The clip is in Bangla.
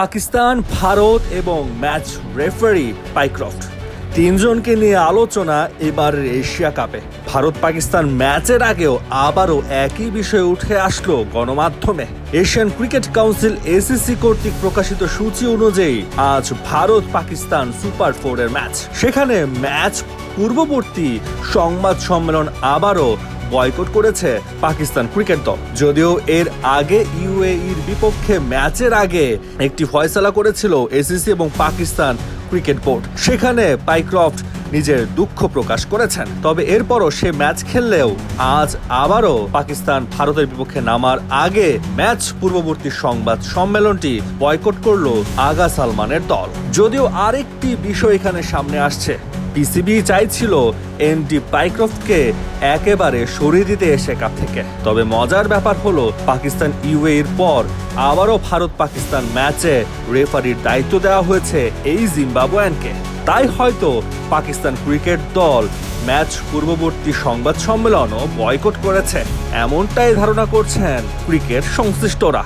পাকিস্তান, ভারত এবং ম্যাচ রেফারি পাইক্রফট। তিনজনকে নিয়ে আলোচনা এবারের এশিয়া কাপে। ভারত পাকিস্তান ম্যাচের আগেও আবারও একই বিষয়ে উঠে আসলো গণমাধ্যমে। এশিয়ান ক্রিকেট কাউন্সিল এসিসি কর্তৃক প্রকাশিত সূচি অনুযায়ী আজ ভারত পাকিস্তান সুপার ফোরের ম্যাচ। সেখানে ম্যাচ পূর্ববর্তী সংবাদ সম্মেলন আবারও বয়কট করেছে পাকিস্তান ক্রিকেট দল। যদিও এর আগে ইউএইর বিপক্ষে ম্যাচের আগে একটি ফয়সালা করেছিল এসিসি এবং পাকিস্তান ক্রিকেট বোর্ড। সেখানে পাইক্রফট নিজের দুঃখ প্রকাশ করেছেন। তবে এরপরও সে ম্যাচ খেললেও আজ আবারও পাকিস্তান ভারতের বিপক্ষে নামার আগে ম্যাচ পূর্ববর্তী সংবাদ সম্মেলনটি বয়কট করল আগা সালমানের দল। যদিও আরেকটি বিষয় এখানে সামনে আসছে। পিসিবি চাইছিল এমডি পাইক্রফটকে একেবারে সরিয়ে দিতে এসে কাপ থেকে। তবে মজার ব্যাপার হলো, পাকিস্তান ইউএ এর পর আবারও ভারত পাকিস্তান ম্যাচে রেফারির দায়িত্ব দেওয়া হয়েছে এই জিম্বাবুয়ানকে। তাই হয়তো পাকিস্তান ক্রিকেট দল ম্যাচ পূর্ববর্তী সংবাদ সম্মেলনও বয়কট করেছে। এমনটাই ধারণা করছেন ক্রিকেট সংশ্লিষ্টরা।